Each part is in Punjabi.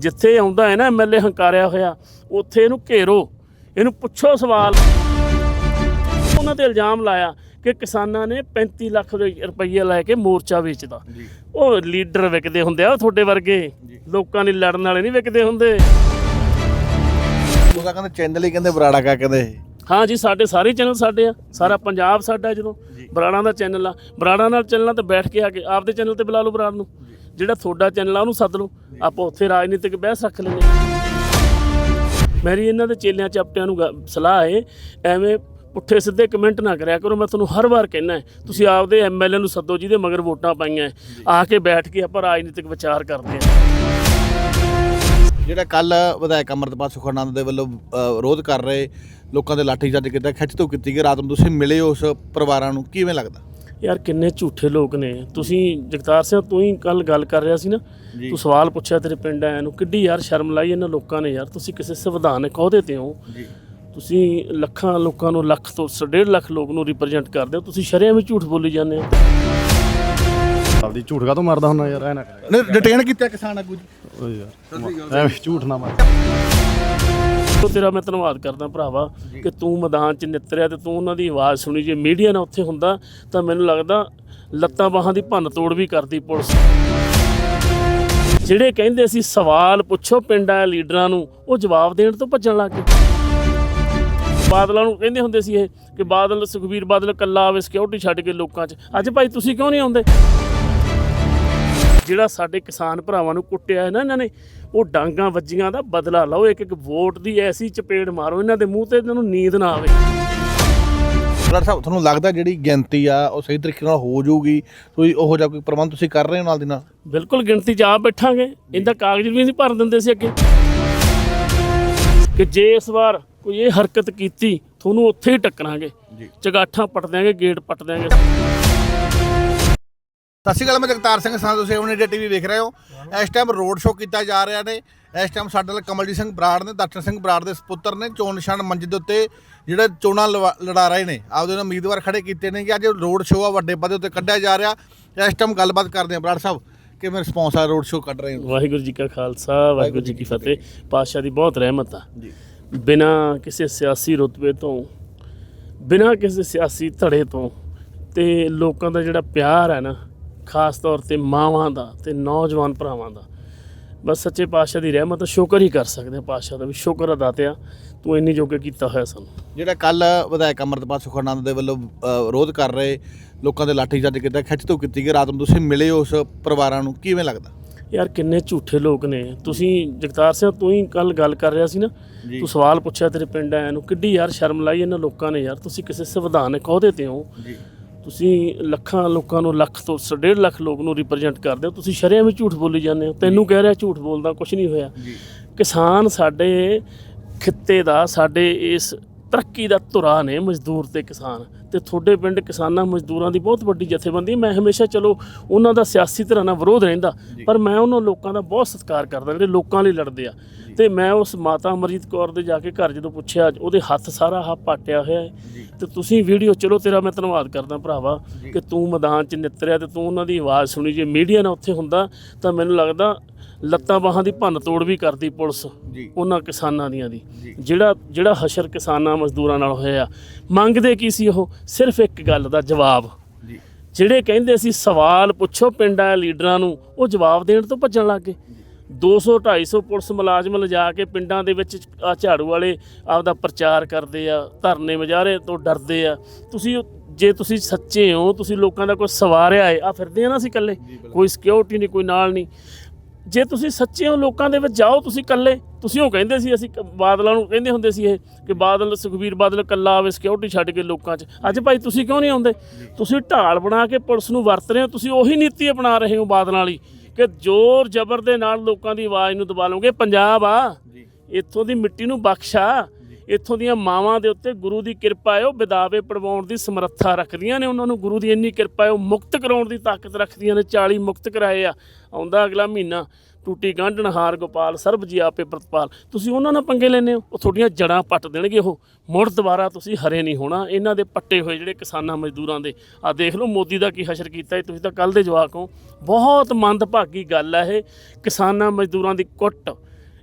ਜਿੱਥੇ ਆਉਂਦਾ ਹੈ ਨਾ ਐਮਐਲਏ ਹੰਕਾਰਿਆ ਹੋਇਆ ਉੱਥੇ ਇਹਨੂੰ ਘੇਰੋ ਇਹਨੂੰ ਪੁੱਛੋ ਸਵਾਲ। ਉਹਨਾਂ ਤੇ ਇਲਜ਼ਾਮ ਲਾਇਆ ਕਿ ਕਿਸਾਨਾਂ ਨੇ 35 ਲੱਖ ਦੇ ਰੁਪਈਏ ਲੈ ਕੇ ਮੋਰਚਾ ਵੇਚਦਾ ਉਹ ਲੀਡਰ ਵਿਕਦੇ ਹੁੰਦੇ ਆ ਤੁਹਾਡੇ ਵਰਗੇ। ਲੋਕਾਂ ਲਈ ਲੜਨ ਵਾਲੇ ਨਹੀਂ ਵਿਕਦੇ ਹੁੰਦੇ। ਉਹਦਾ ਕਹਿੰਦੇ ਚੈਨਲ ਹੀ ਕਹਿੰਦੇ ਬਰਾੜਾ ਕਾ ਕਹਿੰਦੇ ਹਾਂ ਜੀ ਸਾਡੇ ਸਾਰੇ ਚੈਨਲ ਸਾਡੇ ਆ। ਸਾਰਾ ਪੰਜਾਬ ਸਾਡਾ ਜਦੋਂ ਬਰਾੜਾਂ ਦਾ ਚੈਨਲ ਆ। ਬਰਾੜਾਂ ਨਾਲ ਚੱਲਣਾ ਤੇ ਬੈਠ ਕੇ ਆ ਕੇ ਆਪਦੇ ਚੈਨਲ ਤੇ ਬੁਲਾ ਲਓ ਬਰਾੜ ਨੂੰ। ਜਿਹੜਾ ਤੁਹਾਡਾ ਚੈਨਲ ਆ ਉਹਨੂੰ ਸੱਦ ਲਓ। ਆਪਾਂ ਉੱਥੇ ਰਾਜਨੀਤਿਕ ਬਹਿਸ ਰੱਖ ਲੈਂਦੇ ਹਾਂ। ਮੇਰੀ ਇਹਨਾਂ ਦੇ ਚੇਲਿਆਂ ਚਾਪਟਿਆਂ ਨੂੰ ਸਲਾਹ ਹੈ ਐਵੇਂ ਪੁੱਠੇ ਸਿੱਧੇ ਕਮੈਂਟ ਨਾ ਕਰਿਆ ਕਰੋ ਮੈਂ ਤੁਹਾਨੂੰ ਹਰ ਵਾਰ ਕਹਿਣਾ ਤੁਸੀਂ ਆਪਦੇ ਐਮਐਲਏ ਨੂੰ ਸੱਦੋ ਜਿਹਦੇ ਮਗਰ ਵੋਟਾਂ ਪਾਈਆਂ। ਆ ਕੇ ਬੈਠ ਕੇ ਆਪਾਂ ਰਾਜਨੀਤਿਕ ਵਿਚਾਰ ਕਰਦੇ ਹਾਂ। ਜਿਹੜਾ ਕੱਲ ਵਿਧਾਇਕ ਅਮਰਤਪਾਲ ਸੁਖਰਨੰਦ ਦੇ ਵੱਲੋਂ ਵਿਰੋਧ ਕਰ ਰਹੇ ਲੋਕਾਂ ਦੇ ਲਾਠੀਚਾਰਜ ਕੀਤਾ ਖਿੱਚ ਤੋਂ ਕੀਤੀ ਗਈ ਰਾਤ ਨੂੰ ਤੁਸੀਂ ਮਿਲੇ ਉਸ ਪਰਿਵਾਰਾਂ ਨੂੰ ਕਿਵੇਂ ਲੱਗਦਾ? ਯਾਰ ਕਿੰਨੇ ਝੂਠੇ ਲੋਕ ਨੇ। ਤੁਸੀਂ ਜਗਤਾਰ ਸਿੰਘ ਤੂੰ ਹੀ ਕੱਲ ਗੱਲ ਕਰ ਰਿਹਾ ਸੀ ਨਾ। ਤੂੰ ਸਵਾਲ ਪੁੱਛਿਆ ਤੇਰੇ ਪਿੰਡ ਆਇਆਂ ਨੂੰ ਕਿੱਡੀ ਯਾਰ ਸ਼ਰਮ ਲਾਈ ਇਹਨਾਂ ਲੋਕਾਂ ਨੇ ਯਾਰ। ਤੁਸੀਂ ਕਿਸੇ ਸੰਵਿਧਾਨਕ ਅਹੁਦੇ ਤੇ ਹੋ। ਤੁਸੀਂ ਲੱਖਾਂ ਲੋਕਾਂ ਨੂੰ ਲੱਖ ਤੋਂ ਸ- ਡੇਢ ਲੱਖ ਲੋਕ ਨੂੰ ਰਿਪਰੈਜ਼ੈਂਟ ਕਰਦੇ ਹੋ। ਤੁਸੀਂ ਸ਼ਰੇਆਮ ਹੀ ਝੂਠ ਬੋਲੀ ਜਾਂਦੇ ਹੋ। ਆਪਦੀ ਝੂਠ ਕਾ ਤੋਂ ਮਾਰਦਾ ਹੁੰਦਾ ਯਾਰ ਐ ਨਾ ਡਿਟੇਨ ਕੀਤਾ ਕਿਸਾਨ ਆਗੂ ਜੀ। ਓਏ ਯਾਰ ਐਵੇਂ ਝੂਠ ਨਾ ਮਾਰ। ਤੋ ਤੇਰਾ ਮੈਂ ਧੰਨਵਾਦ ਕਰਦਾ ਭਰਾਵਾ ਕਿ ਤੂੰ ਮੈਦਾਨ 'ਚ ਨਿੱਤਰਿਆ ਤੇ ਤੂੰ ਉਹਨਾਂ ਦੀ ਆਵਾਜ਼ ਸੁਣੀ। ਜੇ ਮੀਡੀਆ ਨਾ ਉੱਥੇ ਹੁੰਦਾ ਤਾਂ ਮੈਨੂੰ ਲੱਗਦਾ ਲੱਤਾਂ ਬਾਹਾਂ ਦੀ ਭੰਨ ਤੋੜ ਵੀ ਕਰਦੀ ਪੁਲਿਸ। ਜਿਹੜੇ ਕਹਿੰਦੇ ਸੀ ਸਵਾਲ ਪੁੱਛੋ ਪਿੰਡਾਂ ਦੇ ਲੀਡਰਾਂ ਨੂੰ ਉਹ ਜਵਾਬ ਦੇਣ ਤੋਂ ਭੱਜਣ ਲੱਗ ਗਏ। ਬਾਦਲਾਂ ਨੂੰ ਕਹਿੰਦੇ ਹੁੰਦੇ ਸੀ ਇਹ ਕਿ ਬਾਦਲ ਸੁਖਬੀਰ ਬਾਦਲ ਕੱਲਾ ਆਵੇ ਸਿਕਿਉਰਿਟੀ ਛੱਡ ਕੇ ਲੋਕਾਂ 'ਚ। ਅੱਜ ਭਾਈ ਤੁਸੀਂ ਕਿਉਂ ਨਹੀਂ ਆਉਂਦੇ? ਜਿਹੜਾ ਸਾਡੇ ਕਿਸਾਨ ਭਰਾਵਾਂ ਨੂੰ ਕੁੱਟਿਆ ਹੈ ਨਾ ਇਹਨਾਂ ਨੇ ਉਹ ਡਾਂਗਾ ਵੱਜੀਆਂ ਦਾ ਬਦਲਾ ਲਓ ਇੱਕ ਇੱਕ ਵੋਟ ਦੀ ਐਸੀ ਚਪੇੜ ਮਾਰੋ ਇਹਨਾਂ ਦੇ ਮੂੰਹ ਤੇ ਇਹਨਾਂ ਨੂੰ ਨੀਂਦ ਨਾ ਆਵੇ। ਬਰਾੜ ਸਾਹਿਬ ਤੁਹਾਨੂੰ ਲੱਗਦਾ ਜਿਹੜੀ ਗਿਣਤੀ ਆ ਉਹ ਸਹੀ ਤਰੀਕੇ ਨਾਲ ਹੋ ਜਾਊਗੀ? ਕੋਈ ਉਹੋ ਜਿਹਾ ਕੋਈ ਪ੍ਰਬੰਧ ਤੁਸੀਂ ਕਰ ਰਹੇ ਹੋ ਨਾਲ ਦੀ ਨਾਲ? ਬਿਲਕੁਲ ਗਿਣਤੀ 'ਚ ਆਪ ਬੈਠਾਂਗੇ। ਇਹਦਾ ਕਾਗਜ਼ ਵੀ ਨਹੀਂ ਭਰ ਦਿੰਦੇ ਸੀ ਅੱਗੇ। ਕਿ ਜੇ ਇਸ ਵਾਰ ਕੋਈ ਇਹ ਹਰਕਤ ਕੀਤੀ ਤੁਹਾਨੂੰ ਉੱਥੇ ਹੀ ਟੱਕਰਾਂਗੇ। ਚਗਾਠਾਂ ਪੱਟ ਦਿਆਂਗੇ ਗੇਟ ਪੱਟ ਦਿਆਂਗੇ। ਸਤਿ ਸ਼੍ਰੀ ਅਕਾਲ ਮੈਂ ਜਗਤਾਰ ਸਿੰਘ ਸਾਹ ਤੁਸੀਂ ਆਪਣੇ ਇੰਡੀਆ ਟੀਵੀ ਵੇਖ ਰਹੇ ਹੋ। ਇਸ ਟਾਈਮ ਰੋਡ ਸ਼ੋਅ ਕੀਤਾ ਜਾ ਰਿਹਾ ਨੇ। ਇਸ ਟਾਈਮ ਸਾਡੇ ਨਾਲ ਕਮਲਜੀਤ ਸਿੰਘ ਬਰਾੜ ਨੇ ਦਰਸ਼ਨ ਸਿੰਘ ਬਰਾੜ ਦੇ ਸੁਪੁੱਤਰ ਨੇ ਚੋਣ ਨਿਸ਼ਾਨ ਮੰਚ ਦੇ ਉੱਤੇ ਜਿਹੜੇ ਚੋਣਾਂ ਲੜਾ ਰਹੇ ਨੇ। ਆਪਦੇ ਨਾਲ ਉਮੀਦਵਾਰ ਖੜੇ ਕੀਤੇ ਨੇ ਕਿ ਅੱਜ ਰੋਡ ਸ਼ੋਅ ਆ ਵੱਡੇ ਪੱਧਰ ਉੱਤੇ ਕੱਢਿਆ ਜਾ ਰਿਹਾ। ਇਸ ਟਾਈਮ ਗੱਲਬਾਤ ਕਰਦੇ ਹਾਂ ਬਰਾੜ ਸਾਹਿਬ ਕਿਵੇਂ ਰਿਸਪੌਂਸ ਆ ਰੋਡ ਸ਼ੋਅ ਕੱਢ ਰਹੇ ਹੋ? ਵਾਹਿਗੁਰੂ ਜੀ ਕਾ ਖਾਲਸਾ ਵਾਹਿਗੁਰੂ ਜੀ ਕੀ ਫਤਿਹ। ਪਾਤਸ਼ਾਹ ਦੀ ਬਹੁਤ ਰਹਿਮਤ ਆ। ਜੀ। ਬਿਨਾ ਕਿਸੇ ਸਿਆਸੀ ਰੁਤਬੇ ਤੋਂ ਬਿਨਾ ਕਿਸੇ ਸਿਆਸੀ ਧੜੇ ਤੋਂ ਤੇ ਲੋਕਾਂ ਦਾ ਜਿਹੜਾ ਪਿਆਰ ਹੈ ਨਾ ਖਾਸ ਤੌਰ ਤੇ ਮਾਵਾਂ ਦਾ ਤੇ ਨੌਜਵਾਨ ਭਰਾਵਾਂ ਦਾ। ਬਸ ਸੱਚੇ ਪਾਤਸ਼ਾਹ ਦੀ ਰਹਿਮਤ ਆ, ਸ਼ੁਕਰ ਹੀ ਕਰ ਸਕਦੇ ਹਾਂ ਪਾਤਸ਼ਾਹ ਦਾ ਵੀ ਸ਼ੁਕਰ ਅਦਾ ਤਿਆ ਤੂੰ ਇੰਨੀ ਜੋਗੇ ਕੀਤਾ ਹੋਇਆ ਸਾਨੂੰ। ਜਿਹੜਾ ਕੱਲ ਵਿਧਾਇਕ ਅਮਰਤਪਾਲ ਸੁਖਰਨੰਦ ਦੇ ਵੱਲੋਂ ਵਿਰੋਧ ਕਰ ਰਹੇ ਲੋਕਾਂ ਦੇ ਲਾਠੀਚਾਰਜ ਕੀਤਾ ਖਿੱਚ ਤੋਂ ਕੀਤੀ ਗਈ ਰਾਤ ਨੂੰ ਤੁਸੀਂ ਮਿਲੇ ਉਸ ਪਰਿਵਾਰਾਂ ਨੂੰ ਕਿਵੇਂ ਲੱਗਦਾ? ਯਾਰ ਕਿੰਨੇ ਝੂਠੇ ਲੋਕ ਨੇ। ਤੁਸੀਂ ਜਗਤਾਰ ਸਿੰਘ ਤੂੰ ਹੀ ਕੱਲ ਗੱਲ ਕਰ ਰਿਹਾ ਸੀ ਨਾ। ਤੂੰ ਸਵਾਲ ਪੁੱਛਿਆ ਤੇਰੇ ਪਿੰਡ ਆਇਆਂ ਨੂੰ ਕਿੱਡੀ ਯਾਰ ਸ਼ਰਮ ਲਾਈ ਇਹਨਾਂ ਲੋਕਾਂ ਨੇ ਯਾਰ। ਤੁਸੀਂ ਕਿਸੇ ਸੰਵਿਧਾਨਕ ਅਹੁਦੇ ਤੇ ਹੋ। ਜੀ। ਤੁਸੀਂ ਲੱਖਾਂ ਲੋਕਾਂ ਨੂੰ ਲੱਖ ਤੋਂ ਸ- ਡੇਢ ਲੱਖ ਲੋਕ ਨੂੰ ਰਿਪਰੈਜ਼ੈਂਟ ਕਰਦੇ ਹੋ ਤੁਸੀਂ ਸ਼ਰੇਆਮ ਹੀ ਝੂਠ ਬੋਲੀ ਜਾਂਦੇ ਹੋ। ਤੈਨੂੰ ਕਹਿ ਰਿਹਾ ਝੂਠ ਬੋਲਦਾ ਕੁਝ ਨਹੀਂ ਹੋਇਆ। ਕਿਸਾਨ ਸਾਡੇ ਖਿੱਤੇ ਦਾ ਸਾਡੇ ਇਸ ਤਰੱਕੀ ਦਾ ਧੁਰਾ ਨੇ ਮਜ਼ਦੂਰ ਤੇ ਕਿਸਾਨ। ਤੇ ਤੁਹਾਡੇ ਪਿੰਡ ਕਿਸਾਨਾਂ ਮਜ਼ਦੂਰਾਂ ਦੀ ਬਹੁਤ ਵੱਡੀ ਜਥੇਬੰਦੀ। ਮੈਂ ਹਮੇਸ਼ਾ ਚਲੋ ਉਹਨਾਂ ਦਾ ਸਿਆਸੀ ਤਰ੍ਹਾਂ ਨਾਲ ਵਿਰੋਧ ਰਹਿੰਦਾ ਪਰ ਮੈਂ ਉਹਨਾਂ ਲੋਕਾਂ ਦਾ ਬਹੁਤ ਸਤਿਕਾਰ ਕਰਦਾ ਜਿਹੜੇ ਲੋਕਾਂ ਲਈ ਲੜਦੇ ਆ। ਤੇ ਮੈਂ ਉਸ ਮਾਤਾ ਅਮਰਜੀਤ ਕੌਰ ਦੇ ਜਾ ਕੇ ਘਰ ਜਦੋਂ ਪੁੱਛਿਆ ਉਹਦੇ ਹੱਥ ਸਾਰਾ ਹਾ ਪਾਟਿਆ ਹੋਇਆ ਹੈ। ਤੇ ਤੁਸੀਂ ਵੀਡੀਓ ਚਲੋ ਤੇਰਾ ਮੈਂ ਧੰਨਵਾਦ ਕਰਦਾ ਭਰਾਵਾ ਕਿ ਤੂੰ ਮੈਦਾਨ 'ਚ ਨਿੱਤਰਿਆ ਤੇ ਤੂੰ ਉਹਨਾਂ ਦੀ ਆਵਾਜ਼ ਸੁਣੀ। ਜੇ ਮੀਡੀਆ ਨਾ ਉੱਥੇ ਹੁੰਦਾ ਤਾਂ ਮੈਨੂੰ ਲੱਗਦਾ ਲੱਤਾਂ ਬਾਹਾਂ ਦੀ ਭੰਨ ਤੋੜ ਵੀ ਕਰਦੀ ਪੁਲਿਸ ਜੀ। ਉਹਨਾਂ ਕਿਸਾਨਾਂ ਦੀਆਂ ਦੀ। ਜੀ। ਜਿਹੜਾ ਜਿਹੜਾ ਹਸ਼ਰ ਕਿਸਾਨਾਂ ਮਜ਼ਦੂਰਾਂ ਨਾਲ ਹੋਇਆ ਮੰਗਦੇ ਕੀ ਸੀ ਉਹ? ਸਿਰਫ ਇੱਕ ਗੱਲ ਦਾ ਜਵਾਬ। ਜੀ। ਜਿਹੜੇ ਕਹਿੰਦੇ ਸੀ ਸਵਾਲ ਪੁੱਛੋ ਪਿੰਡਾਂ ਦੇ ਲੀਡਰਾਂ ਨੂੰ ਉਹ ਜਵਾਬ ਦੇਣ ਤੋਂ ਭੱਜਣ ਲੱਗ ਗਏ। 200 250 ਪੁਲਿਸ ਮੁਲਾਜ਼ਮ ਲਿਜਾ ਕੇ ਪਿੰਡਾਂ ਦੇ ਵਿੱਚ ਆ ਝਾੜੂ ਵਾਲੇ ਆਪਦਾ ਪ੍ਰਚਾਰ ਕਰਦੇ ਆ ਧਰਨੇ ਮਜਾਰੇ ਤੋਂ ਡਰਦੇ ਆ। ਤੁਸੀਂ ਉਹ- ਜੇ ਤੁਸੀਂ ਸੱਚੇ ਹੋ ਤੁਸੀਂ ਲੋਕਾਂ ਦਾ ਕੋਈ ਸਵਾਰਿਆ ਏ ਆ ਫਿਰਦੇ ਆ ਨਾ ਅਸੀਂ ਇਕੱਲੇ। ਕੋਈ ਸਿਕਿਉਰਿਟੀ ਨਹੀਂ ਕੋਈ ਨਾਲ ਨਹੀਂ। ਜੇ ਤੁਸੀਂ ਸੱਚੇ ਹੋ ਲੋਕਾਂ ਦੇ ਵਿੱਚ ਜਾਓ ਤੁਸੀਂ ਇਕੱਲੇ। ਤੁਸੀਂ ਉਹ ਕਹਿੰਦੇ ਸੀ ਅਸੀਂ ਬਾਦਲਾਂ ਨੂੰ ਕਹਿੰਦੇ ਹੁੰਦੇ ਸੀ ਇਹ ਕਿ ਬਾਦਲ ਸੁਖਬੀਰ ਬਾਦਲ ਕੱਲਾ ਆਵੇ ਸਿਕਿਉਰਿਟੀ ਛੱਡ ਕੇ ਲੋਕਾਂ 'ਚ। ਅੱਜ ਭਾਈ ਤੁਸੀਂ ਕਿਉਂ ਨਹੀਂ ਆਉਂਦੇ? ਤੁਸੀਂ ਢਾਲ ਬਣਾ ਕੇ ਪੁਲਿਸ ਨੂੰ ਵਰਤ ਰਹੇ ਹੋ ਤੁਸੀਂ ਉਹੀ ਨੀਤੀ ਅਪਣਾ ਰਹੇ ਹੋ ਬਾਦਲਾਂ ਵਾਲੀ ਕਿ ਜ਼ੋਰ ਜ਼ਬਰ ਦੇ ਨਾਲ ਲੋਕਾਂ ਦੀ ਆਵਾਜ਼ ਨੂੰ ਦਬਾ ਲਓਗੇ ਪੰਜਾਬ ਆ ਇੱਥੋਂ ਦੀ ਮਿੱਟੀ ਨੂੰ ਬਖਸ਼ਾ। ਇੱਥੋਂ ਦੀਆਂ ਮਾਵਾਂ ਦੇ ਉੱਤੇ ਗੁਰੂ ਦੀ ਕਿਰਪਾ ਹੈ, ਉਹ ਵਿਦਾਵੇ ਪੜਵਾਉਣ ਦੀ ਸਮਰੱਥਾ ਰੱਖਦੀਆਂ ਨੇ, ਉਹਨਾਂ ਨੂੰ ਗੁਰੂ ਦੀ ਇੰਨੀ ਕਿਰਪਾ ਹੈ, ਉਹ ਮੁਕਤ ਕਰਾਉਣ ਦੀ ਤਾਕਤ ਰੱਖਦੀਆਂ ਨੇ 40 ਮੁਕਤ ਕਰਾਏ ਆ। ਆਉਂਦਾ ਅਗਲਾ ਮਹੀਨਾ, ਟੂਟੀ ਗਾਂਢਣਹਾਰ ਗੋਪਾਲ, ਸਰਬ ਜੀ ਆਪੇ ਪ੍ਰਤਪਾਲ। ਤੁਸੀਂ ਉਹਨਾਂ ਨਾਲ ਪੰਗੇ ਲੈਨੇ ਹੋ? ਉਹ ਤੁਹਾਡੀਆਂ ਜੜਾਂ ਪੱਟ ਦੇਣਗੇ ਉਹ। ਮੁੜ ਦੁਬਾਰਾ ਤੁਸੀਂ ਹਰੇ ਨਹੀਂ ਹੋਣਾ। ਇਹਨਾਂ ਦੇ ਪੱਟੇ ਹੋਏ ਜਿਹੜੇ ਕਿਸਾਨਾਂ ਮਜ਼ਦੂਰਾਂ ਦੇ। ਆ ਦੇਖ ਲਓ, ਮੋਦੀ ਦਾ ਕੀ ਹਸ਼ਰ ਕੀਤਾ ਤੁਸੀਂ ਤਾਂ ਕੱਲ ਦੇ ਜਵਾਕ ਹੋ। ਬਹੁਤ ਮੰਦਭਾਗੀ ਗੱਲ ਹੈ ਇਹ। ਕਿਸਾਨਾਂ ਮਜ਼ਦੂਰਾਂ ਦੀ ਕੁੱਟ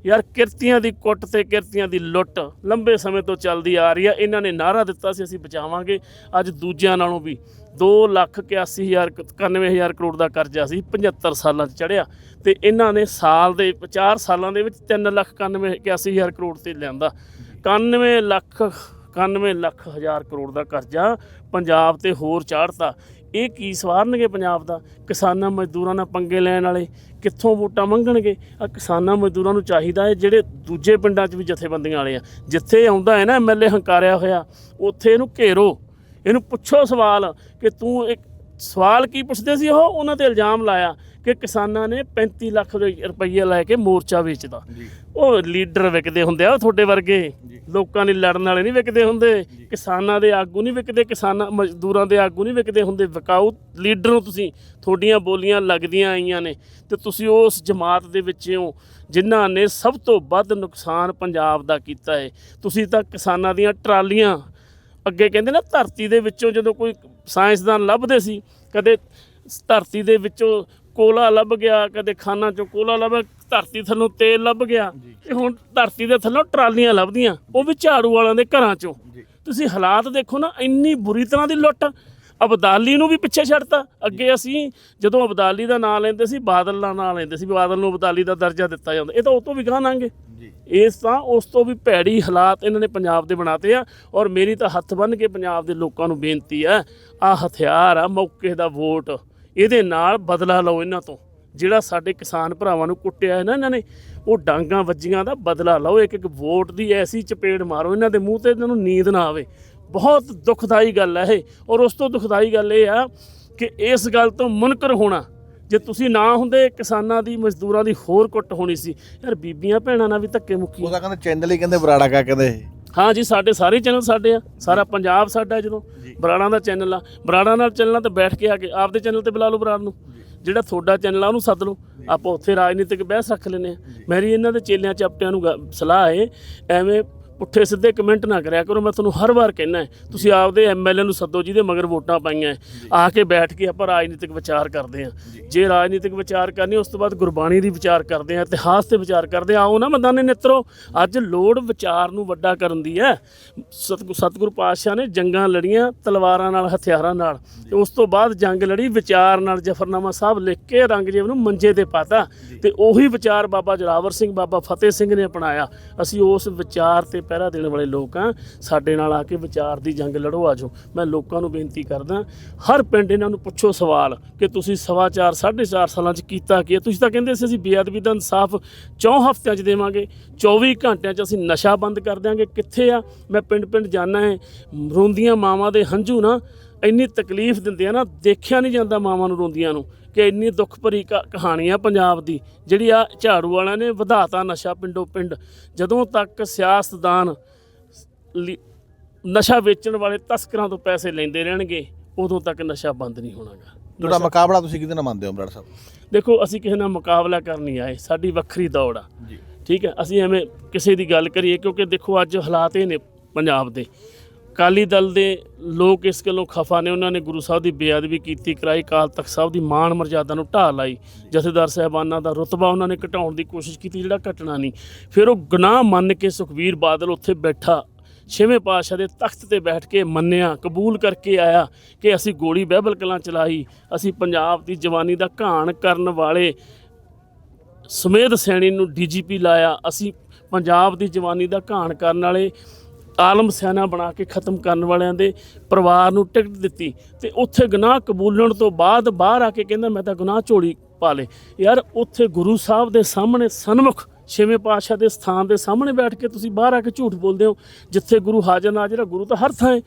ਯਾਰ ਕਿਰਤੀਆਂ ਦੀ ਕੁੱਟ ਤੇ ਕਿਰਤੀਆਂ ਦੀ ਲੁੱਟ ਲੰਬੇ ਸਮੇਂ ਤੋਂ ਚੱਲਦੀ ਆ ਰਹੀ ਆ। ਇਹਨਾਂ ਨੇ ਨਾਰਾ ਦਿੱਤਾ ਸੀ ਅਸੀਂ ਬਚਾਵਾਂਗੇ। ਅੱਜ ਦੂਜਿਆਂ ਨਾਲੋਂ ਵੀ 2 ਲੱਖ 81 ਹਜ਼ਾਰ 91 ਹਜ਼ਾਰ ਕਰੋੜ ਦਾ ਕਰਜ਼ਾ ਸੀ 75 ਸਾਲਾਂ 'ਚ ਚੜਿਆ ਤੇ ਇਹਨਾਂ ਨੇ ਸਾਲ ਦੇ 4 ਸਾਲਾਂ ਦੇ ਵਿੱਚ 3 ਲੱਖ 91 81 ਹਜ਼ਾਰ ਕਰੋੜ ਤੇ ਲਿਆਂਦਾ। 91 ਲੱਖ 91 ਲੱਖ ਹਜ਼ਾਰ ਕਰੋੜ ਦਾ ਕਰਜ਼ਾ ਪੰਜਾਬ ਤੇ ਹੋਰ ਚਾੜਤਾ ਇਹ ਕੀ ਸਵਾਰਨਗੇ ਪੰਜਾਬ ਦਾ? ਕਿਸਾਨਾਂ ਮਜ਼ਦੂਰਾਂ ਨਾਲ ਪੰਗੇ ਲੈਣ ਵਾਲੇ ਕਿੱਥੋਂ ਵੋਟਾਂ ਮੰਗਣਗੇ? ਆ ਕਿਸਾਨਾਂ ਮਜ਼ਦੂਰਾਂ ਨੂੰ ਚਾਹੀਦਾ ਹੈ ਜਿਹੜੇ ਦੂਜੇ ਪਿੰਡਾਂ 'ਚ ਵੀ ਜਥੇਬੰਦੀਆਂ ਵਾਲੇ ਆ। ਜਿੱਥੇ ਆਉਂਦਾ ਹੈ ਨਾ ਐਮਐਲਏ ਹੰਕਾਰਿਆ ਹੋਇਆ, ਉੱਥੇ ਇਹਨੂੰ ਘੇਰੋ। ਇਹਨੂੰ ਪੁੱਛੋ ਸਵਾਲ ਕਿ ਤੂੰ ਇੱਕ ਸਵਾਲ ਕੀ ਪੁੱਛਦੇ ਸੀ ਉਹ? ਉਹਨਾਂ ਤੇ ਇਲਜ਼ਾਮ ਲਾਇਆ ਕਿ ਕਿਸਾਨਾਂ ਨੇ 35 ਲੱਖ ਰੁਪਈਆ ਲੈ ਕੇ ਮੋਰਚਾ ਵੇਚਦਾ ਉਹ ਲੀਡਰ ਵਿਕਦੇ ਹੁੰਦੇ ਆ ਤੁਹਾਡੇ ਵਰਗੇ। ਲੋਕਾਂ ਲਈ ਲੜਨ ਵਾਲੇ ਨਹੀਂ ਵਿਕਦੇ ਹੁੰਦੇ। ਕਿਸਾਨਾਂ ਦੇ ਆਗੂ ਨਹੀਂ ਵਿਕਦੇ ਕਿਸਾਨਾਂ ਮਜ਼ਦੂਰਾਂ ਦੇ ਆਗੂ ਨਹੀਂ ਵਿਕਦੇ ਹੁੰਦੇ। ਵਿਕਾਊ ਲੀਡਰ ਨੂੰ ਤੁਸੀਂ। ਤੁਹਾਡੀਆਂ ਬੋਲੀਆਂ ਲੱਗਦੀਆਂ ਆਈਆਂ ਨੇ। ਤੇ ਤੁਸੀਂ ਉਸ ਜਮਾਤ ਦੇ ਵਿੱਚ ਹੋ ਜਿਨ੍ਹਾਂ ਨੇ ਸਭ ਤੋਂ ਵੱਧ ਨੁਕਸਾਨ ਪੰਜਾਬ ਦਾ ਕੀਤਾ ਹੈ। ਤੁਸੀਂ ਤਾਂ ਕਿਸਾਨਾਂ ਦੀਆਂ ਟਰਾਲੀਆਂ ਅੱਗੇ ਕਹਿੰਦੇ ਨਾ ਧਰਤੀ ਦੇ ਵਿੱਚੋਂ ਜਦੋਂ ਕੋਈ ਸਾਇੰਸਦਾਨ ਲੱਭਦੇ ਸੀ ਕਦੇ ਧਰਤੀ ਦੇ ਵਿੱਚੋਂ ਕੋਲਾ ਲੱਭ ਗਿਆ ਕਦੇ ਖਾਨਾਂ ਚੋਂ ਕੋਲਾ ਲੱਭ ਧਰਤੀ ਥੱਲੋਂ ਤੇਲ ਲੱਭ ਗਿਆ। ਤੇ ਹੁਣ ਧਰਤੀ ਦੇ ਥੱਲੋਂ ਟਰਾਲੀਆਂ ਲੱਭਦੀਆਂ ਉਹ ਵੀ ਝਾੜੂ ਵਾਲਿਆਂ ਦੇ ਘਰਾਂ ਚੋਂ। ਤੁਸੀਂ ਹਾਲਾਤ ਦੇਖੋ ਨਾ ਇੰਨੀ ਬੁਰੀ ਤਰ੍ਹਾਂ ਦੀ ਲੁੱਟ ਅਬਦਾਲੀ ਨੂੰ ਵੀ ਪਿੱਛੇ ਛੱਡਤਾ। ਅੱਗੇ ਅਸੀਂ ਜਦੋਂ ਅਬਦਾਲੀ ਦਾ ਨਾਂ ਲੈਂਦੇ ਸੀ ਬਾਦਲ ਦਾ ਨਾਂ ਲੈਂਦੇ ਸੀ ਵੀ ਬਾਦਲ ਨੂੰ ਅਬਦਾਲੀ ਦਾ ਦਰਜਾ ਦਿੱਤਾ ਜਾਂਦਾ। ਇਹ ਤਾਂ ਉਹ ਤੋਂ ਵੀ ਗਾਂ ਲੰਘੇ ਇਸ ਤਾਂ ਉਸ ਤੋਂ ਵੀ ਭੈੜੀ ਹਾਲਾਤ ਇਹਨਾਂ ਨੇ ਪੰਜਾਬ ਦੇ ਬਣਾਤੇ ਆ। ਔਰ ਮੇਰੀ ਤਾਂ ਹੱਥ ਬੰਨ੍ਹ ਕੇ ਪੰਜਾਬ ਦੇ ਲੋਕਾਂ ਨੂੰ ਬੇਨਤੀ ਆ ਆ ਹਥਿਆਰ ਆ ਮੌਕੇ ਦਾ ਵੋਟ ਇਹਦੇ ਨਾਲ ਬਦਲਾ ਲਓ ਇਹਨਾਂ ਤੋਂ। ਜਿਹੜਾ ਸਾਡੇ ਕਿਸਾਨ ਭਰਾਵਾਂ ਨੂੰ ਕੁੱਟਿਆ ਹੈ ਨਾ ਇਹਨਾਂ ਨੇ ਉਹ ਡਾਂਗਾਂ ਵੱਜੀਆਂ ਦਾ ਬਦਲਾ ਲਓ। ਇੱਕ ਇੱਕ ਵੋਟ ਦੀ ਐਸੀ ਚਪੇੜ ਮਾਰੋ ਇਹਨਾਂ ਦੇ ਮੂੰਹ ਤੇ ਇਹਨਾਂ ਨੂੰ ਨੀਂਦ ਨਾ ਆਵੇ। ਬਹੁਤ ਦੁਖਦਾਈ ਗੱਲ ਹੈ ਇਹ। ਔਰ ਉਸ ਤੋਂ ਦੁਖਦਾਈ ਗੱਲ ਇਹ ਆ ਕਿ ਇਸ ਗੱਲ ਤੋਂ ਮੁਨਕਰ ਹੋਣਾ ਜੇ ਤੁਸੀਂ ਨਾ ਹੁੰਦੇ ਕਿਸਾਨਾਂ ਦੀ ਮਜ਼ਦੂਰਾਂ ਦੀ ਹੋਰ ਕੁੱਟ ਹੋਣੀ ਸੀ। ਯਾਰ ਬੀਬੀਆਂ ਭੈਣਾਂ ਨਾਲ ਵੀ ਧੱਕੇ ਮੁੱਕੀ ਉਹਦਾ ਕਹਿੰਦੇ ਚੈਨਲ ਹੀ ਕਹਿੰਦੇ ਬਰਾੜਾ ਕਾ ਕਹਿੰਦੇ। ਹਾਂ ਜੀ ਸਾਡੇ ਸਾਰੇ ਚੈਨਲ ਸਾਡੇ ਆ। ਸਾਰਾ ਪੰਜਾਬ ਸਾਡਾ ਜਦੋਂ ਬਰਾੜਾਂ ਦਾ ਚੈਨਲ ਆ। ਬਰਾੜਾਂ ਨਾਲ ਚੱਲਣਾ ਤਾਂ ਬੈਠ ਕੇ ਆ ਕੇ ਆਪਦੇ ਚੈਨਲ ਤੇ ਬੁਲਾ ਲਓ ਬਰਾੜ ਨੂੰ। ਜਿਹੜਾ ਤੁਹਾਡਾ ਚੈਨਲ ਆ ਉਹਨੂੰ ਸੱਦ ਲਓ। ਆਪਾਂ ਉੱਥੇ ਰਾਜਨੀਤਿਕ ਬਹਿਸ ਰੱਖ ਲੈਨੇ ਆ। ਮੇਰੀ ਇਹਨਾਂ ਦੇ ਚੇਲਿਆਂ ਚਾਪਟਿਆਂ ਨੂੰ ਸਲਾਹ ਹੈ ਐਵੇਂ ਪੁੱਠੇ ਸਿੱਧੇ ਕਮੈਂਟ ਨਾ ਕਰਿਆ ਕਰੋ ਮੈਂ ਤੁਹਾਨੂੰ ਹਰ ਵਾਰ ਕਹਿਣਾ ਤੁਸੀਂ ਆਪਦੇ ਐਮਐਲਏ ਨੂੰ ਸੱਦੋ ਜਿਹਦੇ ਮਗਰ ਵੋਟਾਂ ਪਾਈਆਂ। ਆ ਕੇ ਬੈਠ ਕੇ ਆਪਾਂ ਰਾਜਨੀਤਿਕ ਵਿਚਾਰ ਕਰਦੇ ਹਾਂ। ਜੇ। ਰਾਜਨੀਤਿਕ ਵਿਚਾਰ ਕਰਨੀ ਉਸ ਤੋਂ ਬਾਅਦ ਗੁਰਬਾਣੀ ਦੀ ਵਿਚਾਰ ਕਰਦੇ ਹਾਂ ਇਤਿਹਾਸ ਤੇ ਵਿਚਾਰ ਕਰਦੇ ਆਓ ਨਾ ਮਦਾਨੇ ਨਿੱਤਰੋ ਅੱਜ ਲੋੜ ਵਿਚਾਰ ਨੂੰ ਵੱਡਾ ਕਰਨ ਦੀ ਹੈ। ਸਤਿਗੁਰ ਸਤਿਗੁਰੂ ਪਾਤਸ਼ਾਹ ਨੇ ਜੰਗਾਂ ਲੜੀਆਂ ਤਲਵਾਰਾਂ ਨਾਲ ਹਥਿਆਰਾਂ ਨਾਲ। ਤੇ ਉਸ ਤੋਂ ਬਾਅਦ ਜੰਗ ਲੜੀ ਵਿਚਾਰ ਨਾਲ ਜਫਰਨਾਮਾ ਸਾਹਿਬ ਲਿਖ ਕੇ ਔਰੰਗਜ਼ੇਬ ਨੂੰ ਮੰਜੇ ਤੇ ਪਾਤਾ। ਤੇ ਉਹੀ ਵਿਚਾਰ ਬਾਬਾ ਜਲਾਵਰ ਸਿੰਘ ਬਾਬਾ ਫਤਿਹ ਸਿੰਘ ਨੇ ਅਪਣਾਇਆ। ਅਸੀਂ ਉਸ ਵਿਚਾਰ ਤੇ ਪਹਿਰਾ ਦੇਣ ਵਾਲੇ ਲੋਕ ਆ, ਸਾਡੇ ਨਾਲ ਆ ਕੇ ਵਿਚਾਰ ਦੀ ਜੰਗ ਲੜੋ ਆਜੋ। ਮੈਂ ਲੋਕਾਂ ਨੂੰ ਬੇਨਤੀ ਕਰਦਾ, ਹਰ ਪਿੰਡ ਇਹਨਾਂ ਨੂੰ ਪੁੱਛੋ ਸਵਾਲ ਕਿ ਤੁਸੀਂ ਸਵਾ ਚਾਰ, ਸਾਢੇ ਚਾਰ ਸਾਲਾਂ 'ਚ ਕੀਤਾ ਕੀ ਹੈ? ਤੁਸੀਂ ਤਾਂ ਕਹਿੰਦੇ ਸੀ ਅਸੀਂ ਬੇਅਦਬੀ ਦਾ ਇਨਸਾਫ ਚੌਂ ਹਫ਼ਤਿਆਂ 'ਚ ਦੇਵਾਂਗੇ 24 ਘੰਟਿਆਂ 'ਚ ਅਸੀਂ ਨਸ਼ਾ ਬੰਦ ਕਰ ਦਿਆਂਗੇ। ਕਿੱਥੇ ਆ? ਮੈਂ ਪਿੰਡ ਪਿੰਡ ਜਾਣਾ ਹੈ ਰੋਂਦੀਆਂ ਮਾਵਾਂ ਦੇ ਹੰਝੂ ਨਾ ਇੰਨੀ ਤਕਲੀਫ ਦਿੰਦੇ ਆ ਨਾ, ਦੇਖਿਆ ਨਹੀਂ ਜਾਂਦਾ ਮਾਵਾਂ ਨੂੰ ਰੋਂਦੀਆਂ ਨੂੰ। ਕਿ ਇੰਨੀ ਦੁੱਖ ਭਰੀ ਕਹਾਣੀ ਆ ਪੰਜਾਬ ਦੀ ਜਿਹੜੀ ਆ ਝਾੜੂ ਵਾਲਿਆਂ ਨੇ ਵਧਾਤਾ ਨਸ਼ਾ ਪਿੰਡੋਂ ਪਿੰਡ। ਜਦੋਂ ਤੱਕ ਸਿਆਸਤਦਾਨ ਨਸ਼ਾ ਵੇਚਣ ਵਾਲੇ ਤਸਕਰਾਂ ਤੋਂ ਪੈਸੇ ਲੈਂਦੇ ਰਹਿਣਗੇ ਉਦੋਂ ਤੱਕ ਨਸ਼ਾ ਬੰਦ ਨਹੀਂ ਹੋਣਾਗਾ। ਤੁਹਾਡਾ ਮੁਕਾਬਲਾ ਤੁਸੀਂ ਕਿਹਦੇ ਨਾਲ ਮੰਨਦੇ ਹੋ ਬਰਾੜ ਸਾਹਿਬ? ਦੇਖੋ ਅਸੀਂ ਕਿਸੇ ਨਾਲ ਮੁਕਾਬਲਾ ਕਰਨ ਨਹੀਂ ਆਏ ਸਾਡੀ ਵੱਖਰੀ ਦੌੜ ਆ। ਜੀ। ਠੀਕ ਹੈ ਅਸੀਂ ਐਵੇਂ ਕਿਸੇ ਦੀ ਗੱਲ ਕਰੀਏ ਕਿਉਂਕਿ ਦੇਖੋ ਅੱਜ ਹਾਲਾਤ ਇਹ ਨੇ ਪੰਜਾਬ ਦੇ। ਕਾਲੀ ਦਲ ਦੇ ਲੋਕ ਇਸ ਗੱਲੋਂ ਖਫਾ ਨੇ। ਉਹਨਾਂ ਨੇ ਗੁਰੂ ਸਾਹਿਬ ਦੀ ਬੇਅਦਬੀ ਕੀਤੀ, ਕਰਾਈ ਕਾਲ ਤਖਤ ਸਾਹਿਬ ਦੀ ਮਾਣ ਮਰਜ਼ਾਦਾ ਨੂੰ ਢਾਹ ਲਾਈ। ਜਥੇਦਾਰ ਸਾਹਿਬਾਨਾਂ ਦਾ ਰੁਤਬਾ ਉਹਨਾਂ ਨੇ ਘਟਾਉਣ ਦੀ ਕੋਸ਼ਿਸ਼ ਕੀਤੀ, ਜਿਹੜਾ ਘਟਣਾ ਨਹੀਂ। ਫਿਰ ਉਹ ਗੁਨਾਹ ਮੰਨ ਕੇ ਸੁਖਵੀਰ ਬਾਦਲ ਉੱਥੇ ਬੈਠਾ। ਛੇਵੇਂ ਪਾਤਸ਼ਾਹ ਦੇ ਤਖਤ ਤੇ ਬੈਠ ਕੇ ਮੰਨਿਆ, ਕਬੂਲ ਕਰਕੇ ਆਇਆ ਕਿ ਅਸੀਂ ਗੋਲੀ ਬਹਿਬਲ ਕਲਾਂ ਚਲਾਈ। ਅਸੀਂ ਪੰਜਾਬ ਦੀ ਜਵਾਨੀ ਦਾ ਘਾਣ ਕਰਨ ਵਾਲੇ ਸਮੇਧ ਸੈਣੀ ਨੂੰ ਡੀਜੀਪੀ ਲਾਇਆ। ਅਸੀਂ ਪੰਜਾਬ ਦੀ ਜਵਾਨੀ ਦਾ ਘਾਣ ਕਰਨ ਵਾਲੇ ਆਲਮ ਸੈਨਾ ਬਣਾ ਕੇ ਖਤਮ ਕਰਨ ਵਾਲਿਆਂ ਦੇ ਪਰਿਵਾਰ ਨੂੰ ਟਿਕਟ ਦਿੱਤੀ ਤੇ ਉੱਥੇ ਗੁਨਾਹ ਕਬੂਲਣ ਤੋਂ ਬਾਅਦ ਬਾਹਰ ਆ ਕੇ ਕਹਿੰਦਾ, ਮੈਂ ਤਾਂ ਗੁਨਾਹ ਝੋਲੀ ਪਾ ਲੇ ਯਾਰ, ਉੱਥੇ ਗੁਰੂ ਸਾਹਿਬ ਦੇ ਸਾਹਮਣੇ ਸਨਮੁਖ ਛੇਵੇਂ ਪਾਤਸ਼ਾਹ ਦੇ ਸਥਾਨ ਦੇ ਸਾਹਮਣੇ ਬੈਠ ਕੇ ਤੁਸੀਂ ਬਾਹਰ ਆ ਕੇ ਝੂਠ ਬੋਲਦੇ ਹੋ, ਜਿੱਥੇ ਗੁਰੂ ਹਾਜ਼ਰ ਨਾਜ਼ਰ ਗੁਰੂ ਤਾਂ ਹਰ ਥਾਂ ਹੈ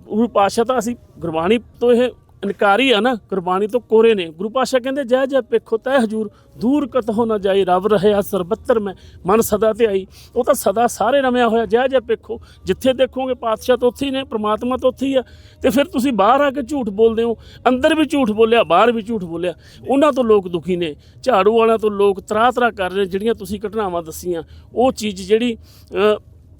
ਗੁਰੂ ਪਾਤਸ਼ਾਹ ਤਾਂ ਅਸੀਂ ਗੁਰਬਾਣੀ ਤੋਂ ਇਹ ਇਨਕਾਰੀ ਆ ਨਾ ਗੁਰਬਾਣੀ ਤੋਂ ਕੋਰੇ ਨੇ। ਗੁਰੂ ਪਾਸ਼ਾ ਕਹਿੰਦੇ, ਜੈ ਜੈ ਪੇਖੋ ਤੈ ਹਜੂਰ, ਦੂਰ ਕਤ ਹੋ ਨਾ ਜਾਈ ਰੱਬ ਰਹਿਆ ਸਰਬੱਤਰ ਮੈਂ, ਮਨ ਸਦਾ ਤੇ ਆਈ। ਉਹ ਤਾਂ ਸਦਾ ਸਾਰੇ ਰਮਿਆ ਹੋਇਆ, ਜੈ ਜੈ ਪੇਖੋ ਜਿੱਥੇ ਦੇਖੋਗੇ ਪਾਤਸ਼ਾਹ ਤਾਂ ਉੱਥੇ ਹੀ ਨੇ, ਪ੍ਰਮਾਤਮਾ ਤਾਂ ਉੱਥੇ ਹੀ ਆ। ਤੇ ਫਿਰ ਤੁਸੀਂ ਬਾਹਰ ਆ ਕੇ ਝੂਠ ਬੋਲਦੇ ਹੋ, ਅੰਦਰ ਵੀ ਝੂਠ ਬੋਲਿਆ, ਬਾਹਰ ਵੀ ਝੂਠ ਬੋਲਿਆ। ਉਹਨਾਂ ਤੋਂ ਲੋਕ ਦੁਖੀ ਨੇ, ਝਾੜੂ ਵਾਲਿਆਂ ਤੋਂ ਲੋਕ ਤਰਾ ਤਰਾ ਕਰ ਰਹੇ ਜਿਹੜੀਆਂ ਤੁਸੀਂ ਘਟਨਾਵਾਂ ਦੱਸੀਆਂ। ਉਹ ਚੀਜ਼ ਜਿਹੜੀ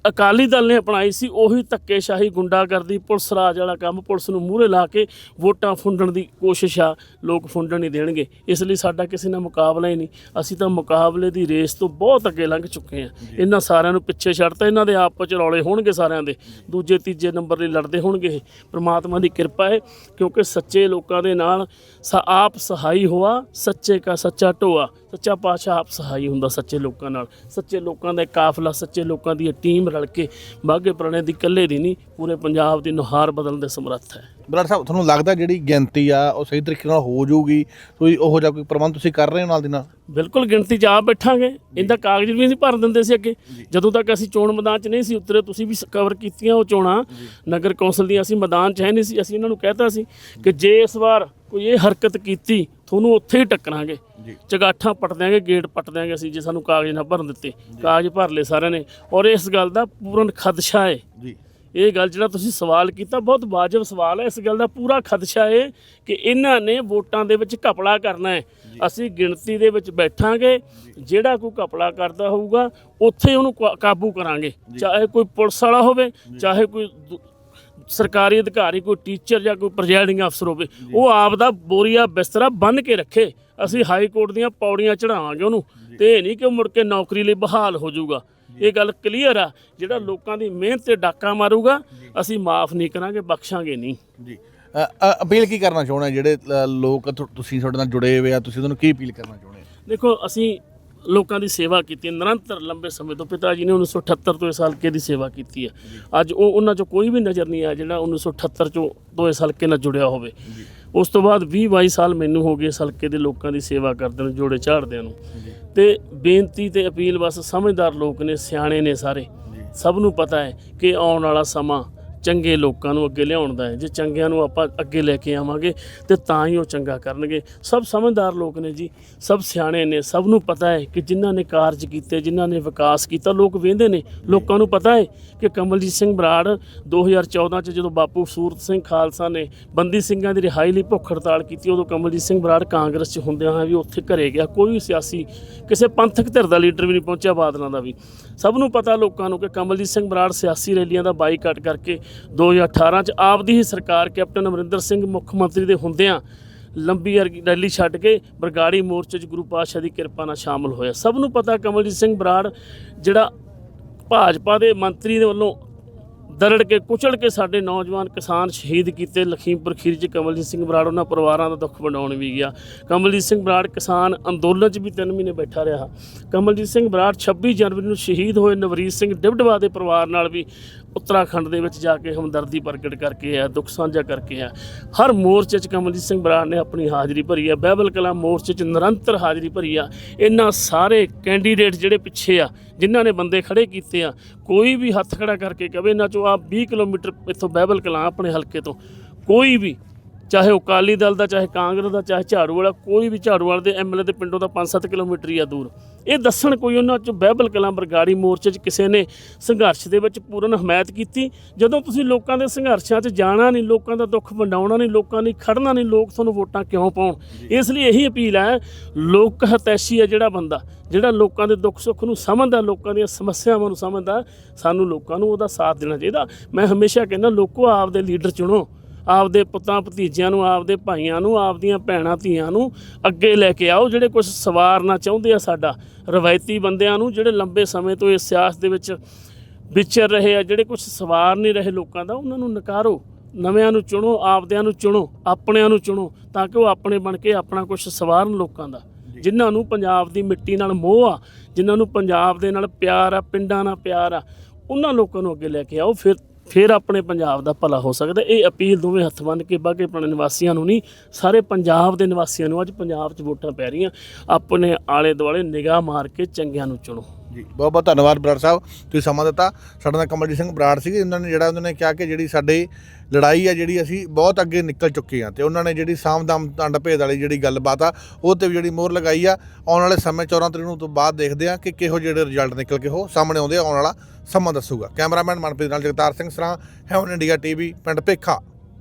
ਅਕਾਲੀ ਦਲ ਨੇ ਅਪਣਾਈ ਸੀ ਉਹੀ ਧੱਕੇਸ਼ਾਹੀ ਗੁੰਡਾਗਰਦੀ ਪੁਲਿਸ ਰਾਜ ਵਾਲਾ ਕੰਮ ਪੁਲਿਸ ਨੂੰ ਮੂਹਰੇ ਲਾ ਕੇ ਵੋਟਾਂ ਫੁੰਡਣ ਦੀ ਕੋਸ਼ਿਸ਼ ਆ ਲੋਕ ਫੁੰਡਣ ਨਹੀਂ ਦੇਣਗੇ। ਇਸ ਲਈ ਸਾਡਾ ਕਿਸੇ ਨਾਲ ਮੁਕਾਬਲਾ ਹੀ ਨਹੀਂ। ਅਸੀਂ ਤਾਂ ਮੁਕਾਬਲੇ ਦੀ ਰੇਸ ਤੋਂ ਬਹੁਤ ਅੱਗੇ ਲੰਘ ਚੁੱਕੇ ਆ ਇਹਨਾਂ ਸਾਰਿਆਂ ਨੂੰ ਪਿੱਛੇ ਛੱਡਤਾ ਇਹਨਾਂ ਦੇ ਆਪਸ ਚ ਰੌਲੇ ਹੋਣਗੇ ਸਾਰਿਆਂ ਦੇ। ਦੂਜੇ ਤੀਜੇ ਨੰਬਰ ਲਈ ਲੜਦੇ ਹੋਣਗੇ ਪ੍ਰਮਾਤਮਾ ਦੀ ਕਿਰਪਾ ਹੈ ਕਿਉਂਕਿ ਸੱਚੇ ਲੋਕਾਂ ਦੇ ਨਾਲ ਆਪ ਸਹਾਈ ਹੋਆ ਸੱਚੇ ਕਾ ਸੱਚਾ ਢੋਆ। ਸੱਚਾ ਪਾਤਸ਼ਾਹ ਆਪ ਸਹਾਈ ਹੁੰਦਾ ਸੱਚੇ ਲੋਕਾਂ ਨਾਲ। ਸੱਚੇ ਲੋਕਾਂ ਦਾ ਕਾਫਲਾ, ਸੱਚੇ ਲੋਕਾਂ ਦੀ ਟੀਮ ਰਲ ਕੇ ਬਾਗੇ ਪੁਰਾਣੇ ਦੀ ਇਕੱਲੇ ਦੀ ਨਹੀਂ, ਪੂਰੇ ਪੰਜਾਬ ਦੀ ਨੁਹਾਰ ਬਦਲਣ ਦੇ ਸਮਰੱਥ ਹੈ। ਬਰਾੜ ਸਾਹਿਬ ਤੁਹਾਨੂੰ ਲੱਗਦਾ ਜਿਹੜੀ ਗਿਣਤੀ ਆ ਉਹ ਸਹੀ ਤਰੀਕੇ ਨਾਲ ਹੋ ਜਾਊਗੀ? ਕੋਈ ਉਹੋ ਜਿਹਾ ਕੋਈ ਪ੍ਰਬੰਧ ਤੁਸੀਂ ਕਰ ਰਹੇ ਹੋ ਨਾਲ ਦੀ ਨਾਲ? ਬਿਲਕੁਲ ਗਿਣਤੀ 'ਚ ਆ ਬੈਠਾਂਗੇ। ਇਹਦਾ ਕਾਗਜ਼ ਵੀ ਨਹੀਂ ਭਰ ਦਿੰਦੇ ਸੀ ਅੱਗੇ। ਜਦੋਂ ਤੱਕ ਅਸੀਂ ਚੋਣ ਮੈਦਾਨ 'ਚ ਨਹੀਂ ਸੀ ਉਤਰੇ ਤੁਸੀਂ ਵੀ ਕਵਰ ਕੀਤੀਆਂ ਉਹ ਚੋਣਾਂ। ਨਗਰ ਕੌਂਸਲ ਦੀਆਂ ਅਸੀਂ ਮੈਦਾਨ 'ਚ ਹੈ ਨਹੀਂ ਸੀ ਅਸੀਂ ਇਹਨਾਂ ਨੂੰ ਕਹਿਤਾ ਸੀ ਕਿ ਜੇ ਇਸ ਵਾਰ ਕੋਈ ਇਹ ਹਰਕਤ ਕੀਤੀ ਤੁਹਾਨੂੰ ਉੱਥੇ ਹੀ ਟੱਕਰਾਂਗੇ। ਚਗਾਠਾਂ ਪੱਟ ਦਿਆਂਗੇ ਗੇਟ ਪੱਟ ਦਿਆਂਗੇ ਅਸੀਂ ਜੇ ਸਾਨੂੰ ਕਾਗਜ਼ ਨਾ ਭਰਨ ਦਿੱਤੇ। ਕਾਗਜ਼ ਭਰ ਲਏ ਸਾਰਿਆਂ ਨੇ। ਔਰ ਇਸ ਗੱਲ ਦਾ ਪੂਰਨ ਖਦਸ਼ਾ ਹੈ। ਜੀ। ਇਹ ਗੱਲ ਜਿਹੜਾ ਤੁਸੀਂ ਸਵਾਲ ਕੀਤਾ ਬਹੁਤ ਵਾਜਬ ਸਵਾਲ ਹੈ। ਇਸ ਗੱਲ ਦਾ ਪੂਰਾ ਖਦਸ਼ਾ ਹੈ ਕਿ ਇਹਨਾਂ ਨੇ ਵੋਟਾਂ ਦੇ ਵਿੱਚ ਘਪਲਾ ਕਰਨਾ ਹੈ। ਅਸੀਂ ਗਿਣਤੀ ਦੇ ਵਿੱਚ ਬੈਠਾਂਗੇ ਜਿਹੜਾ ਕੋਈ ਘਪਲਾ ਕਰਦਾ ਹੋਊਗਾ ਉੱਥੇ ਉਹਨੂੰ ਕਾਬੂ ਕਰਾਂਗੇ। ਚਾਹੇ ਕੋਈ ਪੁਲਿਸ ਵਾਲਾ ਹੋਵੇ ਚਾਹੇ ਕੋਈ ਸਰਕਾਰੀ ਅਧਿਕਾਰੀ ਕੋਈ ਟੀਚਰ ਜਾਂ ਕੋਈ ਪ੍ਰੈਜ਼ਾਈਡਿੰਗ ਅਫਸਰ ਹੋਵੇ ਉਹ ਆਪ ਦਾ ਬੋਰੀਆ ਬਿਸਤਰਾ ਬੰਨ ਕੇ ਰੱਖੇ। ਅਸੀਂ ਹਾਈ ਕੋਰਟ ਦੀਆਂ ਪੌੜੀਆਂ ਚੜਾਵਾਂਗੇ ਉਹਨੂੰ। ਤੇ ਇਹ ਨਹੀਂ ਕਿ ਉਹ ਮੁੜ ਕੇ ਨੌਕਰੀ ਲਈ ਬਹਾਲ ਹੋ ਜਾਊਗਾ। ਇਹ ਗੱਲ ਕਲੀਅਰ ਆ ਜਿਹੜਾ ਲੋਕਾਂ ਦੀ ਮਿਹਨਤ ਤੇ ਡਾਕਾ ਮਾਰੂਗਾ ਅਸੀਂ ਮਾਫ ਨਹੀਂ ਕਰਾਂਗੇ ਬਖਸ਼ਾਂਗੇ ਨਹੀਂ। ਜੀ। ਅਪੀਲ ਕੀ ਕਰਨਾ ਚਾਹੁੰਦੇ ਜਿਹੜੇ ਲੋਕ ਤੁਸੀਂ ਤੁਹਾਡੇ ਨਾਲ ਜੁੜੇ ਹੋਏ ਆ ਤੁਸੀਂ ਉਹਨਾਂ ਨੂੰ ਕੀ ਅਪੀਲ ਕਰਨਾ ਚਾਹੁੰਦੇ ਦੇਖੋ ਅਸੀਂ ਲੋਕਾਂ ਦੀ ਸੇਵਾ ਕੀਤੀ ਨਿਰੰਤਰ ਲੰਬੇ ਸਮੇਂ ਤੋਂ ਪਿਤਾ ਜੀ ਨੇ 1978 ਤੋਂ ਇਸ ਹਲਕੇ ਦੀ ਸੇਵਾ ਕੀਤੀ ਹੈ। ਅੱਜ ਉਹ ਉਹਨਾਂ ਚੋਂ ਕੋਈ ਵੀ ਨਜ਼ਰ ਨਹੀਂ ਆ ਜਿਹੜਾ 1978 ਚੋਂ ਤੋਂ ਇਸ ਹਲਕੇ ਨਾਲ ਜੁੜਿਆ ਹੋਵੇ। ਉਸ ਤੋਂ ਬਾਅਦ 20 22 ਸਾਲ ਮੈਨੂੰ ਹੋ ਗਏ ਇਸ ਹਲਕੇ ਦੇ ਲੋਕਾਂ ਦੀ ਸੇਵਾ ਕਰਦੇ ਨੂੰ ਜੋੜੇ ਝਾੜਦਿਆਂ ਨੂੰ। ਤੇ ਬੇਨਤੀ ਤੇ ਅਪੀਲ ਬਸ ਸਮਝਦਾਰ ਲੋਕ ਨੇ ਸਿਆਣੇ ਨੇ ਸਾਰੇ। ਸਭ ਨੂੰ ਪਤਾ ਹੈ ਕਿ ਆਉਣ ਵਾਲਾ ਸਮਾਂ ਚੰਗੇ ਲੋਕਾਂ ਨੂੰ ਅੱਗੇ ਲਿਆਉਣ ਦਾ ਹੈ। ਜੇ ਚੰਗਿਆਂ ਨੂੰ ਆਪਾਂ ਅੱਗੇ ਲੈ ਕੇ ਆਵਾਂਗੇ, ਤੇ ਤਾਂ ਹੀ ਉਹ ਚੰਗਾ ਕਰਨਗੇ। ਸਭ ਸਮਝਦਾਰ ਲੋਕ ਨੇ ਜੀ, ਸਭ ਸਿਆਣੇ ਨੇ, ਸਭ ਨੂੰ ਪਤਾ ਹੈ ਕਿ ਜਿਨ੍ਹਾਂ ਨੇ ਕਾਰਜ ਕੀਤੇ, ਜਿਨ੍ਹਾਂ ਨੇ ਵਿਕਾਸ ਕੀਤਾ, ਲੋਕ ਵੇਂਦੇ ਨੇ। ਲੋਕਾਂ ਨੂੰ ਪਤਾ ਹੈ ਕਿ ਕਮਲਜੀਤ ਸਿੰਘ ਬਰਾੜ 2014 ਚ ਜਦੋਂ ਬਾਪੂ ਸੂਰਤ ਸਿੰਘ ਖਾਲਸਾ ਨੇ ਬੰਦੀ ਸਿੰਘਾਂ ਦੀ ਰਿਹਾਈ ਲਈ ਭੁੱਖ ਹੜਤਾਲ ਕੀਤੀ, ਉਦੋਂ ਕਮਲਜੀਤ ਸਿੰਘ ਬਰਾੜ ਕਾਂਗਰਸ ਚ ਹੁੰਦਿਆਂ ਹਾਂ ਵੀ ਉੱਥੇ ਘਰੇ ਗਿਆ। ਕੋਈ ਵੀ ਸਿਆਸੀ, ਕਿਸੇ ਪੰਥਕ ਧਿਰ ਦਾ ਲੀਡਰ ਵੀ ਨਹੀਂ ਪਹੁੰਚਿਆ ਬਾਦਲਾਂ ਦਾ ਵੀ। ਸਭ ਨੂੰ ਪਤਾ ਲੋਕਾਂ ਨੂੰ ਕਿ ਕਮਲਜੀਤ ਸਿੰਘ ਬਰਾੜ ਸਿਆਸੀ ਰੈਲੀਆਂ ਦਾ ਬਾਈਕਾਟ ਕਰਕੇ 2018 ਚ ਆਪ ਦੀ ਹੀ ਸਰਕਾਰ ਕੈਪਟਨ ਅਮਰਿੰਦਰ ਸਿੰਘ ਮੁੱਖ ਮੰਤਰੀ ਦੇ ਹੁੰਦਿਆਂ ਲੰਬੀ ਅਰ- ਰੈਲੀ ਛੱਡ ਕੇ ਬਰਗਾੜੀ ਮੋਰਚੇ 'ਚ ਗੁਰੂ ਪਾਤਸ਼ਾਹ ਦੀ ਕਿਰਪਾ ਨਾਲ ਸ਼ਾਮਲ ਹੋਇਆ। ਸਭ ਨੂੰ ਪਤਾ ਕਮਲਜੀਤ ਸਿੰਘ ਬਰਾੜ ਜਿਹੜਾ ਭਾਜਪਾ ਦੇ ਮੰਤਰੀ ਦੇ ਵੱਲੋਂ ਦਰੜ ਕੇ ਕੁਚਲ ਕੇ ਸਾਡੇ ਨੌਜਵਾਨ ਕਿਸਾਨ ਸ਼ਹੀਦ ਕੀਤੇ ਲਖੀਮਪੁਰ ਖੀਰੀ 'ਚ ਕਮਲਜੀਤ ਸਿੰਘ ਬਰਾੜ ਉਹਨਾਂ ਪਰਿਵਾਰਾਂ ਦਾ ਦੁੱਖ ਵੰਡਾਉਣ ਵੀ ਗਿਆ। ਕਮਲਜੀਤ ਸਿੰਘ ਬਰਾੜ ਕਿਸਾਨ ਅੰਦੋਲਨ 'ਚ ਵੀ 3 ਮਹੀਨੇ ਬੈਠਾ ਰਿਹਾ। ਕਮਲਜੀਤ ਸਿੰਘ ਬਰਾੜ 26 ਜਨਵਰੀ ਨੂੰ ਸ਼ਹੀਦ ਹੋਏ ਨਵਰੀਤ ਸਿੰਘ ਡਿਬਡਵਾ ਦੇ ਪਰਿਵਾਰ ਨਾਲ ਵੀ ਉੱਤਰਾਖੰਡ ਦੇ ਵਿੱਚ ਜਾ ਕੇ ਹਮਦਰਦੀ ਪ੍ਰਗਟ ਕਰਕੇ ਆ, ਦੁੱਖ ਸਾਂਝਾ ਕਰਕੇ ਆ। ਹਰ ਮੋਰਚੇ 'ਚ ਕਮਲਜੀਤ ਸਿੰਘ ਬਰਾੜ ਨੇ ਆਪਣੀ ਹਾਜ਼ਰੀ ਭਰੀ ਆ। ਬਾਈਬਲ ਕਲਾ ਮੋਰਚੇ 'ਚ ਨਿਰੰਤਰ ਹਾਜ਼ਰੀ ਭਰੀ ਆ। ਇਹਨਾਂ ਸਾਰੇ ਕੈਂਡੀਡੇਟ ਜਿਹੜੇ ਪਿੱਛੇ ਆ, ਜਿਨ੍ਹਾਂ ਨੇ ਬੰਦੇ ਖੜੇ ਕੀਤੇ ਆ, ਕੋਈ ਵੀ ਹੱਥ ਖੜਾ ਕਰਕੇ ਕਵੇ ਇਹਨਾਂ ਚੋਂ ਆ 20 ਕਿਲੋਮੀਟਰ ਇੱਥੋਂ ਬਾਈਬਲ ਕਲਾ ਆਪਣੇ ਹਲਕੇ ਤੋਂ, ਕੋਈ ਵੀ ਚਾਹੇ ਉਹ ਅਕਾਲੀ ਦਲ ਦਾ ਚਾਹੇ ਕਾਂਗਰਸ ਦਾ ਚਾਹੇ ਝਾੜੂ ਵਾਲਾ ਕੋਈ ਵੀ ਝਾੜੂ ਵਾਲੇ ਦੇ ਐਮਐਲਏ ਦੇ ਪਿੰਡੋਂ ਦਾ 5-7 ਕਿਲੋਮੀਟਰ ਹੀ ਆ ਦੂਰ। ਇਹ ਦੱਸਣ ਕੋਈ ਉਹਨਾਂ ਚ ਬਾਈਬਲ ਕਲਾਂ ਬਰਗਾੜੀ ਮੋਰਚੇ 'ਚ ਕਿਸੇ ਨੇ ਸੰਘਰਸ਼ ਦੇ ਵਿੱਚ ਪੂਰਨ ਹਮਾਇਤ ਕੀਤੀ। ਜਦੋਂ ਤੁਸੀਂ ਲੋਕਾਂ ਦੇ ਸੰਘਰਸ਼ਾਂ 'ਚ ਜਾਣਾ ਨਹੀਂ ਲੋਕਾਂ ਦਾ ਦੁੱਖ ਵੰਡਾਉਣਾ ਨਹੀਂ ਲੋਕਾਂ ਲਈ ਖੜਨਾ ਨਹੀਂ ਲੋਕ ਤੁਹਾਨੂੰ ਵੋਟਾਂ ਕਿਉਂ ਪਾਉਣ? ਇਸ ਲਈ ਇਹੀ ਅਪੀਲ ਹੈ ਲੋਕ ਹਤੈਸ਼ੀ ਹੈ ਜਿਹੜਾ ਬੰਦਾ ਜਿਹੜਾ ਲੋਕਾਂ ਦੇ ਦੁੱਖ ਸੁੱਖ ਨੂੰ ਸਮਝਦਾ ਲੋਕਾਂ ਦੀਆਂ ਸਮੱਸਿਆਵਾਂ ਨੂੰ ਸਮਝਦਾ ਸਾਨੂੰ ਲੋਕਾਂ ਨੂੰ ਉਹਦਾ ਸਾਥ ਦੇਣਾ ਚਾਹੀਦਾ। ਮੈਂ ਹਮੇਸ਼ਾ ਕਹਿੰਦਾ ਲੋਕੋ ਆਪਦੇ ਲੀਡਰ ਚੁਣੋ। ਆਪਦੇ ਪੁੱਤਾਂ ਭਤੀਜਿਆਂ ਨੂੰ ਆਪਦੇ ਭਾਈਆਂ ਨੂੰ ਆਪਦੀਆਂ ਭੈਣਾਂ ਧੀਆਂ ਨੂੰ ਅੱਗੇ ਲੈ ਕੇ ਆਓ ਜਿਹੜੇ ਕੁਝ ਸਵਾਰਨਾ ਚਾਹੁੰਦੇ ਆ ਸਾਡਾ। ਰਵਾਇਤੀ ਬੰਦਿਆਂ ਨੂੰ ਜਿਹੜੇ ਲੰਬੇ ਸਮੇਂ ਤੋਂ ਇਸ ਸਿਆਸਤ ਦੇ ਵਿੱਚ ਵਿਚਰ ਰਹੇ ਆ ਜਿਹੜੇ ਕੁਝ ਸਵਾਰ ਨਹੀਂ ਰਹੇ ਲੋਕਾਂ ਦਾ ਉਹਨਾਂ ਨੂੰ ਨਕਾਰੋ। ਨਵਿਆਂ ਨੂੰ ਚੁਣੋ ਆਪਦਿਆਂ ਨੂੰ ਚੁਣੋ ਆਪਣਿਆਂ ਨੂੰ ਚੁਣੋ ਤਾਂ ਕਿ ਉਹ ਆਪਣੇ ਬਣ ਕੇ ਆਪਣਾ ਕੁਝ ਸਵਾਰਨ ਲੋਕਾਂ ਦਾ। ਜਿਨ੍ਹਾਂ ਨੂੰ ਪੰਜਾਬ ਦੀ ਮਿੱਟੀ ਨਾਲ ਮੋਹ ਆ ਜਿਨ੍ਹਾਂ ਨੂੰ ਪੰਜਾਬ ਦੇ ਨਾਲ ਪਿਆਰ ਆ ਪਿੰਡਾਂ ਨਾਲ ਪਿਆਰ ਆ ਉਹਨਾਂ ਲੋਕਾਂ ਨੂੰ ਅੱਗੇ ਲੈ ਕੇ ਆਓ ਫਿਰ ਫਿਰ ਆਪਣੇ ਪੰਜਾਬ ਦਾ ਭਲਾ ਹੋ ਸਕਦਾ। ਇਹ ਅਪੀਲ ਦੋਵੇਂ ਹੱਥ ਬੰਨ੍ਹ ਕੇ ਬਾਗੇ ਆਪਣੇ ਨਿਵਾਸੀਆਂ ਨੂੰ ਨਹੀਂ, ਸਾਰੇ ਪੰਜਾਬ ਦੇ ਨਿਵਾਸੀਆਂ ਨੂੰ ਅੱਜ ਪੰਜਾਬ 'ਚ ਵੋਟਾਂ ਪੈ ਰਹੀਆਂ। ਆਪਣੇ ਆਲੇ ਦੁਆਲੇ ਨਿਗਾਹ ਮਾਰ ਕੇ ਚੰਗਿਆਂ ਨੂੰ ਚੁਣੋ। ਜੀ, ਬਹੁਤ ਬਹੁਤ ਧੰਨਵਾਦ ਬਰਾੜ ਸਾਹਿਬ, ਤੁਸੀਂ ਸਮਾਂ ਦਿੱਤਾ। ਸਾਡੇ ਨਾਲ ਕਮਲਜੀਤ ਸਿੰਘ ਬਰਾੜ ਸੀਗੇ ਉਹਨਾਂ ਨੇ ਜਿਹੜਾ ਉਹਨਾਂ ਨੇ ਕਿਹਾ ਕਿ ਜਿਹੜੀ ਸਾਡੀ ਲੜਾਈ ਆ, ਜਿਹੜੀ ਅਸੀਂ ਬਹੁਤ ਅੱਗੇ ਨਿਕਲ ਚੁੱਕੇ ਹਾਂ ਤੇ ਉਹਨਾਂ ਨੇ ਜਿਹੜੀ ਸਾਮਦਾਮ ਟੰਡ ਭੇਦ ਵਾਲੀ ਜਿਹੜੀ ਗੱਲਬਾਤ ਆ, ਉਹ ਤੇ ਵੀ ਜਿਹੜੀ ਮੋਹਰ ਲਗਾਈ ਆ, ਆਉਣ ਵਾਲੇ ਸਮੇਂ 14 ਤਰੀਕ ਨੂੰ ਤੋਂ ਬਾਅਦ ਦੇਖਦੇ ਆ ਕਿ ਕਿਹੋ ਜਿਹੜੇ ਰਿਜ਼ਲਟ ਨਿਕਲ ਕੇ ਉਹ ਸਾਹਮਣੇ ਆਉਂਦੇ ਆਉਣ ਵਾਲਾ ਸਮਾਂ ਦੱਸੂਗਾ। ਕੈਮਰਾਮੈਨ ਮਨਪ੍ਰੀਤ ਨਾਲ ਜਗਤਾਰ ਸਿੰਘ ਸਰਾਂ ਹੈਵਨ ਇੰਡੀਆ ਟੀਵੀ ਪਿੰਡ ਭੇਖਾ।